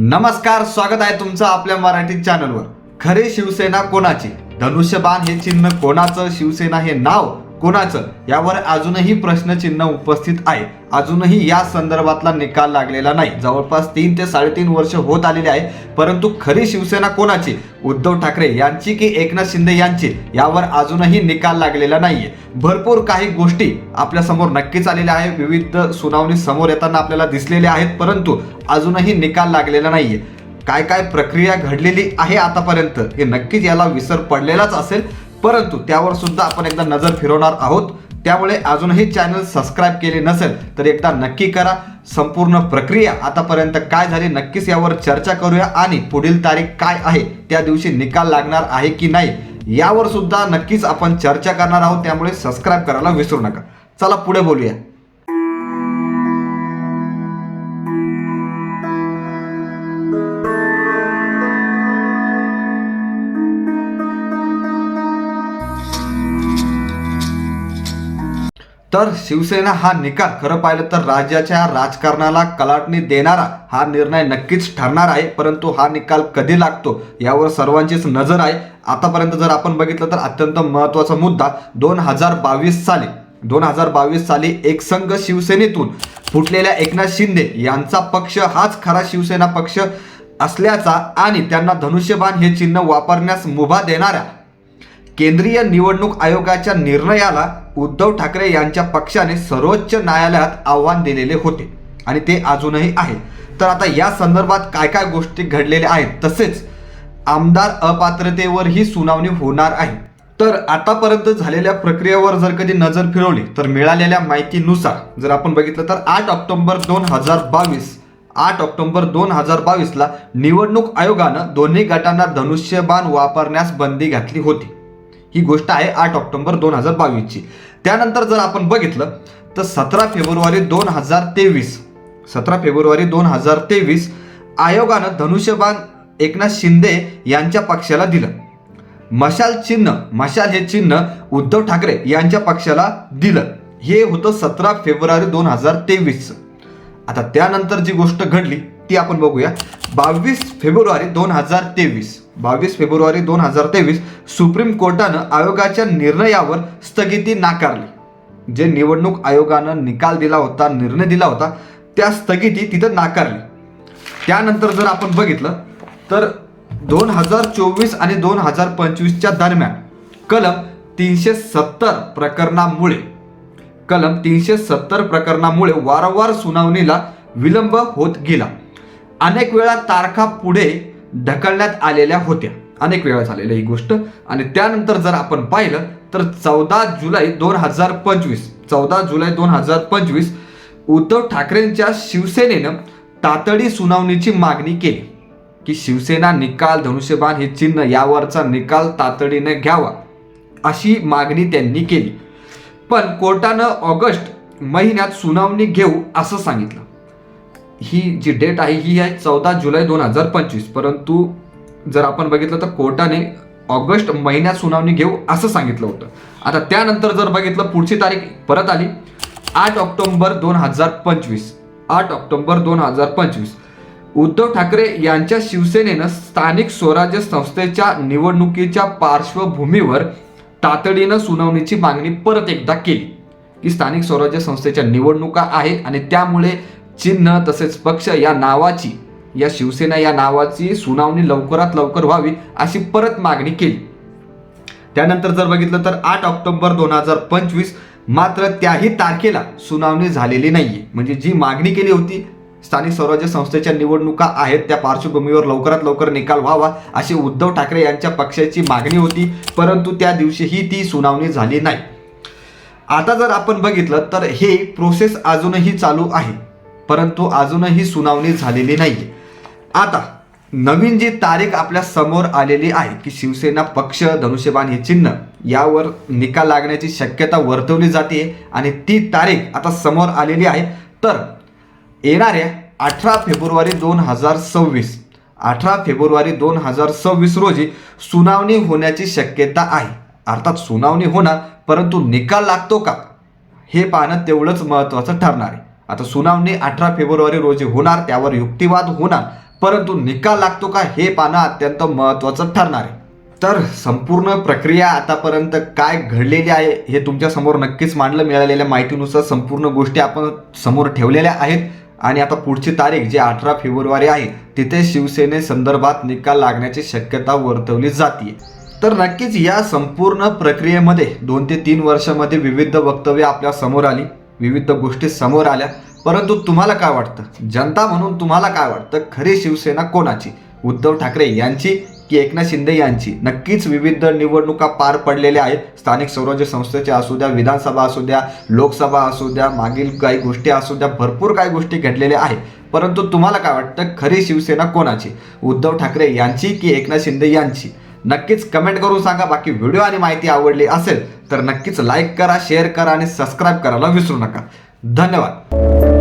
नमस्कार स्वागत आहे तुमचं आपल्या मराठी चॅनलवर खरे शिवसेना कोणाची? धनुष्यबाण हे चिन्ह कोणाचं? शिवसेना हे नाव? कोणाचं? यावर अजूनही प्रश्नचिन्ह उपस्थित आहे. अजूनही या संदर्भातला निकाल लागलेला नाही. जवळपास तीन ते साडेतीन वर्ष होत आलेले आहे. परंतु खरी शिवसेना कोणाची? उद्धव ठाकरे यांची की एकनाथ शिंदे यांची? यावर अजूनही निकाल लागलेला नाहीये. भरपूर काही गोष्टी आपल्यासमोर नक्कीच आलेल्या आहे विविध सुनावणी समोर येताना आपल्याला दिसलेल्या आहेत. परंतु अजूनही निकाल लागलेला नाहीये. काय काय प्रक्रिया घडलेली आहे आतापर्यंत हे नक्कीच याला विसर पडलेलाच असेल. परंतु त्यावर सुद्धा आपण एकदा नजर फिरवणार आहोत. त्यामुळे अजूनही चॅनल सबस्क्राईब केले नसेल तर एकदा नक्की करा. संपूर्ण प्रक्रिया आतापर्यंत काय झाली नक्कीच यावर चर्चा करूया. आणि पुढील तारीख काय आहे त्या दिवशी निकाल लागणार आहे की नाही यावर सुद्धा नक्कीच आपण चर्चा करणार आहोत. त्यामुळे सबस्क्राईब करायला विसरू नका. चला पुढे बोलूया. तर शिवसेना हा निकाल खरं पाहिलं तर राज्याच्या राजकारणाला कलाटणी देणारा हा निर्णय नक्कीच ठरणार आहे परंतु हा निकाल कधी लागतो यावर सर्वांचीच नजर आहे. आतापर्यंत जर आपण बघितलं तर अत्यंत महत्त्वाचा मुद्दा दोन हजार बावीस साली दोन हजार बावीस साली एकसंघ शिवसेनेतून फुटलेल्या एकनाथ शिंदे यांचा पक्ष हाच खरा शिवसेना पक्ष असल्याचा आणि त्यांना धनुष्यबाण हे चिन्ह वापरण्यास मुभा देणाऱ्या केंद्रीय निवडणूक आयोगाच्या निर्णयाला उद्धव ठाकरे यांच्या पक्षाने सर्वोच्च न्यायालयात आव्हान दिलेले होते आणि ते अजूनही आहे. तर आता या संदर्भात काय काय गोष्टी घडलेल्या आहेत? तसेच आमदार अपात्रतेवर ही सुनावणी होणार आहे. तर आतापर्यंत झालेल्या प्रक्रियेवर जर कधी नजर फिरवली तर मिळालेल्या माहितीनुसार जर आपण बघितलं तर आठ ऑक्टोबर दोन हजार बावीस आठ ऑक्टोबर दोन हजार बावीसला निवडणूक आयोगानं दोन्ही गटांना धनुष्यबाण वापरण्यास बंदी घातली होती. ही गोष्ट आहे आठ ऑक्टोबर दोन हजार बावीसची. त्यानंतर जर आपण बघितलं तर सतरा फेब्रुवारी दोन हजार तेवीस सतरा फेब्रुवारी दोन हजार तेवीस आयोगानं धनुष्यबाण एकनाथ शिंदे यांच्या पक्षाला दिलं. मशाल चिन्ह मशाल हे चिन्ह उद्धव ठाकरे यांच्या पक्षाला दिलं. हे होतं सतरा फेब्रुवारी दोन हजार तेवीसचं आता त्यानंतर जी गोष्ट घडली ती आपण बघूया. बावीस फेब्रुवारी दोन हजार तेवीस. बावीस फेब्रुवारी दोन हजार तेवीस सुप्रीम कोर्टानं आयोगाच्या निर्णयावर स्थगिती नाकारली. जे निवडणूक आयोगानं निकाल दिला होता निर्णय दिला होता त्या स्थगिती तिथं नाकारली. त्यानंतर जर आपण बघितलं तर दोन हजार चोवीस आणि दोन हजार पंचवीसच्या दरम्यान कलम तीनशे सत्तर प्रकरणामुळे कलम तीनशे सत्तर प्रकरणामुळे वारंवार सुनावणीला विलंब होत गेला. अनेक वेळा तारखा पुढे ढकलण्यात आलेल्या होत्या. अनेक वेळा झालेल्या ही गोष्ट. आणि त्यानंतर जर आपण पाहिलं तर चौदा जुलै दोन हजार पंचवीस चौदा जुलै दोन हजार पंचवीस उद्धव ठाकरेंच्या शिवसेनेनं तातडी सुनावणीची मागणी केली. की शिवसेना निकाल धनुष्यबाण हे चिन्ह यावरचा निकाल तातडीने घ्यावा अशी मागणी त्यांनी केली. पण कोर्टानं ऑगस्ट महिन्यात सुनावणी घेऊ असं सांगितलं. ही जी डेट आहे ही आहे चौदा जुलै दोन हजार पंचवीस. परंतु जर आपण बघितलं तर कोर्टाने ऑगस्ट महिन्यात सुनावणी घेऊ असं सांगितलं होतं. आता त्यानंतर जर बघितलं पुढची तारीख परत आली. आठ ऑक्टोंबर दोन हजार पंचवीस. आठ ऑक्टोबर दोन हजार पंचवीस. उद्धव ठाकरे यांच्या शिवसेनेनं स्थानिक स्वराज्य संस्थेच्या निवडणुकीच्या पार्श्वभूमीवर तातडीनं सुनावणीची मागणी परत एकदा केली. की स्थानिक स्वराज्य संस्थेच्या निवडणुका आहे आणि त्यामुळे चिन्ह तसेच पक्ष या नावाची या शिवसेना या नावाची सुनावणी लवकरात लवकर व्हावी अशी परत मागणी केली. त्यानंतर जर बघितलं तर आठ ऑक्टोबर दोन हजार पंचवीस मात्र त्याही तारखेला सुनावणी झालेली नाहीये. म्हणजे जी मागणी केली होती स्थानिक स्वराज्य संस्थेच्या निवडणुका आहेत त्या पार्श्वभूमीवर लवकरात लवकर निकाल व्हावा अशी उद्धव ठाकरे यांच्या पक्षाची मागणी होती परंतु त्या दिवशीही ती सुनावणी झाली नाही. आता जर आपण बघितलं तर हे प्रोसेस अजूनही चालू आहे. परंतु अजूनही सुनावणी झालेली नाही आता नवीन जी तारीख आपल्यासमोर आलेली आहे की शिवसेना पक्ष धनुष्यबाण हे चिन्ह यावर निकाल लागण्याची शक्यता वर्तवली जाते आणि ती तारीख आता समोर आलेली आहे. तर येणाऱ्या अठरा फेब्रुवारी दोन हजार सव्वीस अठरा फेब्रुवारी दोन हजार सव्वीस रोजी सुनावणी होण्याची शक्यता आहे. अर्थात सुनावणी होणार परंतु निकाल लागतो का? हे पाहणं तेवढंच महत्त्वाचं ठरणार आहे. आता सुनावणी अठरा फेब्रुवारी रोजी होणार त्यावर युक्तिवाद होणार परंतु निकाल लागतो का हे पाहणं अत्यंत महत्त्वाचं ठरणार आहे. तर संपूर्ण प्रक्रिया आतापर्यंत काय घडलेली आहे हे तुमच्यासमोर नक्कीच मांडलं मिळालेल्या माहितीनुसार संपूर्ण गोष्टी आपण समोर ठेवलेल्या आहेत. आणि आता पुढची तारीख जी अठरा फेब्रुवारी आहे तिथे शिवसेनेसंदर्भात निकाल लागण्याची शक्यता वर्तवली जाते तर नक्कीच या संपूर्ण प्रक्रियेमध्ये दोन ते तीन वर्षामध्ये विविध वक्तव्य आपल्यासमोर आली. विविध गोष्टी समोर आल्या. परंतु तुम्हाला काय वाटतं? जनता म्हणून तुम्हाला काय वाटतं? खरी शिवसेना कोणाची? उद्धव ठाकरे यांची की एकनाथ शिंदे यांची? नक्कीच विविध निवडणुका पार पडलेल्या आहेत. स्थानिक स्वराज्य संस्थेच्या असू द्या विधानसभा असू द्या लोकसभा असू द्या मागील काही गोष्टी असू द्या भरपूर काही गोष्टी घडलेल्या आहेत. परंतु तुम्हाला काय वाटतं? खरी शिवसेना कोणाची? उद्धव ठाकरे यांची की एकनाथ शिंदे यांची? नक्कीच कमेंट करून सांगा. बाकी व्हिडिओ आणि माहिती आवडली असेल तर नक्कीच लाईक करा शेअर करा आणि सबस्क्राईब करायला विसरू नका. धन्यवाद.